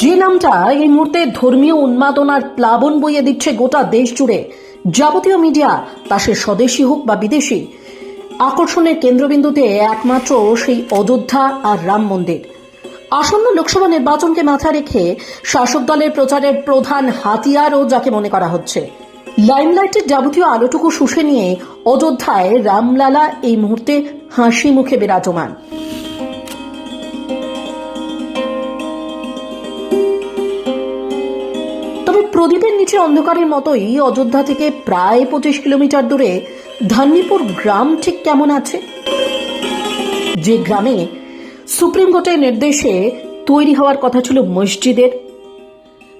ঘটনাটা এই মুহূর্তে ধর্মীয় উন্মাদনার প্লাবন বইয়ে দিচ্ছে গোটা দেশ জুড়ে। যাবতীয় মিডিয়া, তা সে স্বদেশী হোক বা বিদেশি, আকর্ষণের কেন্দ্রবিন্দুতে একমাত্র সেই অযোধ্যা আর রাম মন্দির। আসন্ন লোকসভা নির্বাচনকে মাথায় রেখে শাসক দলের প্রচারের প্রধান হাতিয়ারও যাকে মনে করা হচ্ছে। লাইমলাইটের যাবতীয় আলোটুকু শুষে নিয়ে অযোধ্যায় রামলালা এই মুহূর্তে হাসি মুখে বিরাজমান। প্রদীপের নিচে অন্ধকারের মতোই অযোধ্যা থেকে প্রায় পঁচিশ কিলোমিটার দূরে ধান্নিপুর গ্রাম ঠিক কেমন আছে? যে গ্রামে সুপ্রিম কোর্টের নির্দেশে তৈরি হওয়ার কথা ছিল মসজিদের,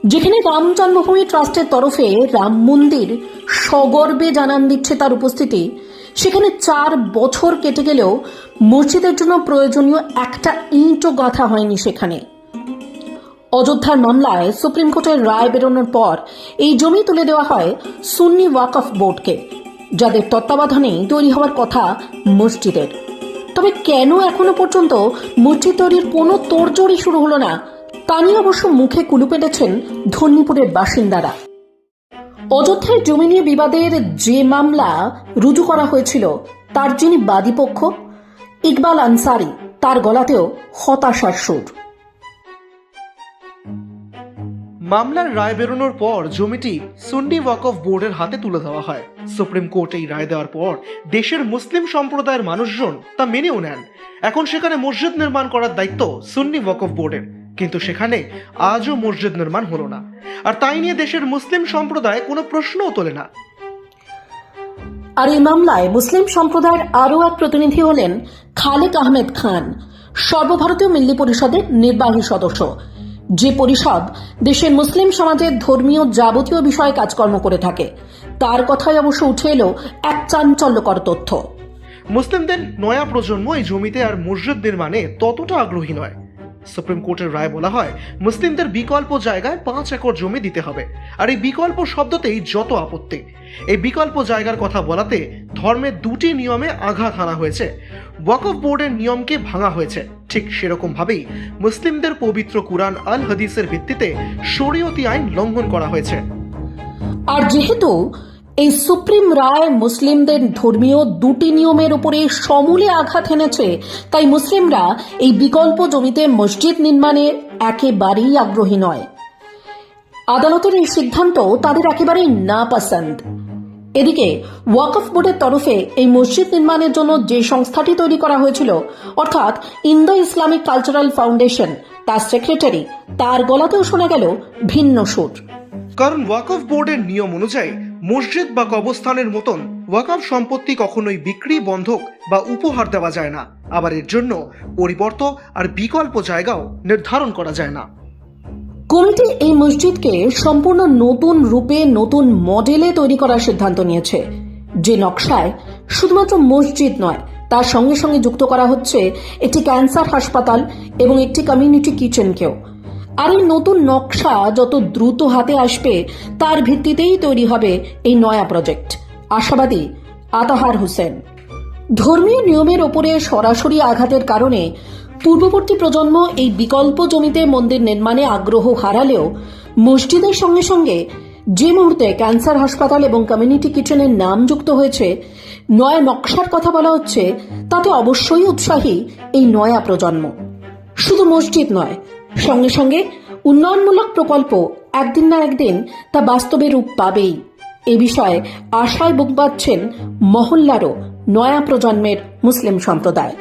যেখানে রাম জন্মভূমি ট্রাস্টের তরফে রাম মন্দির সগর্বে জানান দিচ্ছে তার উপস্থিতি, সেখানে চার বছর কেটে গেলেও মসজিদের জন্য প্রয়োজনীয় একটা ইঁটও গাঁথা হয়নি সেখানে। অযোধ্যার মামলায় সুপ্রিম কোর্টের রায় বেরোনোর পর এই জমি তুলে দেওয়া হয় সুন্নি ওয়াকফ বোর্ডকে, যাদের তত্ত্বাবধানেই তৈরি হওয়ার কথা মসজিদের। তবে কেন এখনও পর্যন্ত মসজিদ তৈরির কোনো তোড়জোড়ই শুরু হলো না, তা নিয়ে অবশ্য মুখে কুলু পেটেছেন ধন্যপুরের বাসিন্দারা। অযোধ্যার জমি নিয়ে বিবাদের যে মামলা রুজু করা হয়েছিল, তার যিনি বাদীপক্ষ, ইকবাল আনসারি, তার গলাতেও হতাশার সুর। মামলার রায় বেরোনোর পর জমিটি সুন্নি ওয়াকফ বোর্ডের হাতে তুলে দেওয়া হয়। সুপ্রিম কোর্ট এই রায় দেওয়ার পর দেশের মুসলিম সম্প্রদায়ের মানুষজন তা মেনেও নেন। এখন সেখানে মসজিদ নির্মাণ করার দায়িত্ব সুন্নি ওয়াকফ বোর্ডের। কিন্তু সেখানে আজও মসজিদ নির্মাণ হলো না। আর তাই নিয়ে দেশের মুসলিম সম্প্রদায় কোনো প্রশ্নও তোলে না। আর এই মামলায় মুসলিম সম্প্রদায়ের আরও এক প্রতিনিধি হলেন খালেক আহমেদ খান, সর্বভারতীয় মিল্লি পরিষদের নির্বাহী সদস্য। যে পরিষদ দেশের মুসলিম সমাজের ধর্মীয় যাবতীয় বিষয়ে কাজকর্ম করে থাকে। তার কথাই অবশ্য উঠে এলো এক চাঞ্চল্যকর তথ্য। মুসলিমদের নয়া প্রজন্ম এই জমিতে আর মসজিদ নির্মাণে ততটা আগ্রহী নয়। সুপ্রিম কোর্টের রায় বলা হয়, মুসলিমদের বিকল্প জায়গায় পাঁচ একর জমি দিতে হবে। আর এই বিকল্প শব্দতেই যত আপত্তি। এই বিকল্প জায়গার কথা বলাতে ধর্মের দুটি নিয়মে আঘাত হানা হয়েছে। ওয়াকফ বোর্ডের নিয়মকে ভাঙা হয়েছে। ঠিক সেরকম ভাবেই মুসলিমদের পবিত্র কুরআন আল হাদিসের ভিত্তিতে শরীয়তি আইন লঙ্ঘন করা হয়েছে। আর যেহেতু এই সুপ্রিম রায় মুসলিমদের ধর্মীয় দুটি নিয়মের উপরে সমূলে আঘাত এনেছে। তাই মুসলিমরা এই বিকল্প জমিতে মসজিদ নির্মাণে একেবারেই আগ্রহী নয়। আদালতের এই সিদ্ধান্ত তাদের একেবারেই না পছন্দ এদিকে, ওয়াকফ বোর্ডের তরফে এই মসজিদ নির্মাণের জন্য যে সংস্থাটি তৈরি করা হয়েছিল, অর্থাৎ ইন্দো ইসলামিক কালচারাল ফাউন্ডেশন, তার সেক্রেটারি, তার গলাতেও শোনা গেল ভিন্ন সুর। কারণ ওয়াকফ বোর্ডের নিয়ম অনুযায়ী মসজিদ বা কবস্থানের মতন ওয়াকফ সম্পত্তি কখনোই বিক্রি, বন্ধক বা উপহার দেওয়া যায় না। আবার এর জন্য পরিবর্ত আর বিকল্প জায়গাও নির্ধারণ করা যায় না। কমিটি এই মসজিদকে সম্পূর্ণ নতুন রূপে, নতুন মডেলে তৈরি করার সিদ্ধান্ত নিয়েছে। যে নকশায় শুধুমাত্র মসজিদ নয়, তার সঙ্গে সঙ্গে যুক্ত করা হচ্ছে একটি ক্যান্সার হাসপাতাল এবং একটি কমিউনিটি কিচেনকেও। আর এই নতুন নকশা যত দ্রুত হাতে আসবে, তার ভিত্তিতেই তৈরি হবে এই নয়া প্রজেক্ট। আশাবাদী, আতাহার হোসেন। ধর্মীয় নিয়মের ওপরে সরাসরি আঘাতের কারণে পূর্ববর্তী প্রজন্ম এই বিকল্প জমিতে মন্দির নির্মাণে আগ্রহ হারালেও মসজিদের সঙ্গে সঙ্গে যে মুহূর্তে ক্যান্সার হাসপাতাল এবং কমিউনিটি কিচেনের নাম যুক্ত হয়েছে, নয়া নকশার কথা বলা হচ্ছে, তাতে অবশ্যই উৎসাহী এই নয়া প্রজন্ম। শুধু মসজিদ নয় সঙ্গে সঙ্গে উন্নয়নমূলক প্রকল্প একদিন না একদিন তা বাস্তবে রূপ পাবেই। এ বিষয়ে আশায় বুক বাঁধছেন মহল্লারও নয়া প্রজন্মের মুসলিম সম্প্রদায়।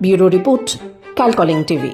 ব্যুরো রিপোর্ট, কালকলিং টিভি।